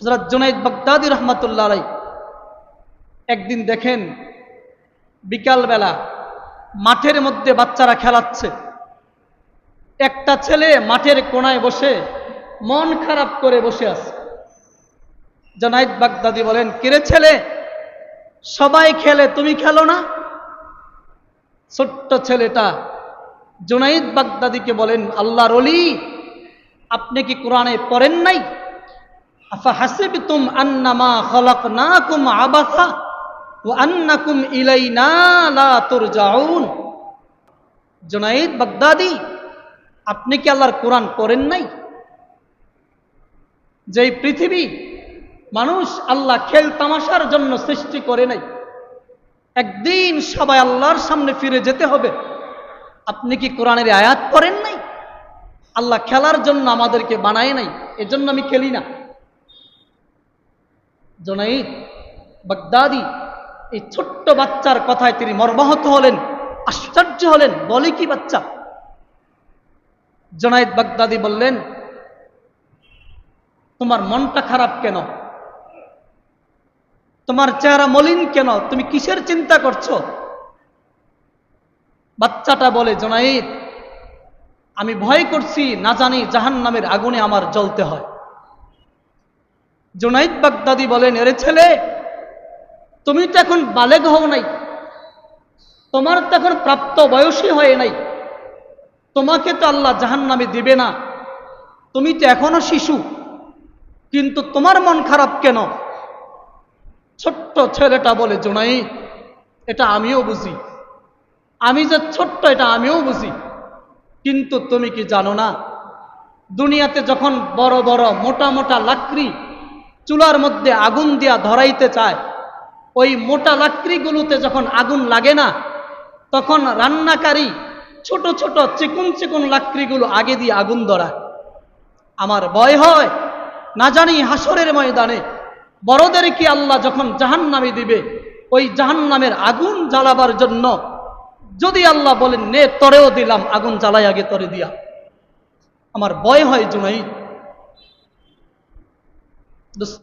হজরত জুনাইদ বাগদাদি রহমতুল্লাহ আলাই একদিন দেখেন বিকালবেলা মাঠের মধ্যে বাচ্চারা খেলাচ্ছে। একটা ছেলে মাঠের কোনায় বসে মন খারাপ করে বসে আছে। জনাইদ বাগদাদি বলেন, কিরে ছেলে, সবাই খেলে, তুমি খেলো না? ছোট্ট ছেলেটা জুনাইদ বাগদাদিকে বলেন, আল্লাহর অলি আপনি কি কোরআনে পড়েন নাই? বাগদাদি, আপনি কি আল্লাহর কোরআন পড়েন নাই? যে পৃথিবী মানুষ আল্লাহ খেল তামাশার জন্য সৃষ্টি করে নাই, একদিন সবাই আল্লাহর সামনে ফিরে যেতে হবে। আপনি কি কোরআনের আয়াত করেন নাই? আল্লাহ খেলার জন্য আমাদেরকে বানায় নাই, এজন্য আমি খেলি না। জনাইদ বাগদাদি, এই ছোট্ট বাচ্চার কথায় তিনি মর্মাহত হলেন, আশ্চর্য হলেন, বলে কি বাচ্চা? জনাইদ বাগদাদি বললেন, তোমার মনটা খারাপ কেন? তোমার চেহারা মলিন কেন? তুমি কিসের চিন্তা করছ? বাচ্চাটা বলে, জনাইদ, আমি ভয় করছি, না জানি জাহান নামের আগুনে আমার জ্বলতে হয়। জোনাইদ বাগদাদি বলেন, এরে ছেলে, তুমি তো এখন বালেগ হও নাই। তোমার তো এখন প্রাপ্ত বয়সী হয়ে নাই। তোমাকে তো আল্লাহ জাহান নামে দিবে না। তুমি তো এখনও শিশু। কিন্তু তোমার মন খারাপ কেন? ছোট্ট ছেলেটা বলে জোনাই এটা আমিও বুঝি। আমি যে ছোট্ট, এটা আমিও বুঝি। কিন্তু তুমি কি জানো না, দুনিয়াতে যখন বড় বড় মোটা মোটা লাকড়ি চুলার মধ্যে আগুন দিয়া ধরাইতে চায়, ওই মোটা লাকড়িগুলোতে যখন আগুন লাগে না, তখন রান্নাকারী ছোট ছোট চিকুন চিকুন লাকড়িগুলো আগে দিয়ে আগুন ধরায়। আমার ভয় হয়, না জানি হাসরের ময়দানে বড়দের কি আল্লাহ যখন জাহান নামে দিবে, ওই জাহান নামের আগুন জ্বালাবার জন্য যদি আল্লাহ বলেন, নে, তরেও দিলাম আগুন জ্বালাই আগে তরে দিয়া। আমার ভয় হয় জুনাই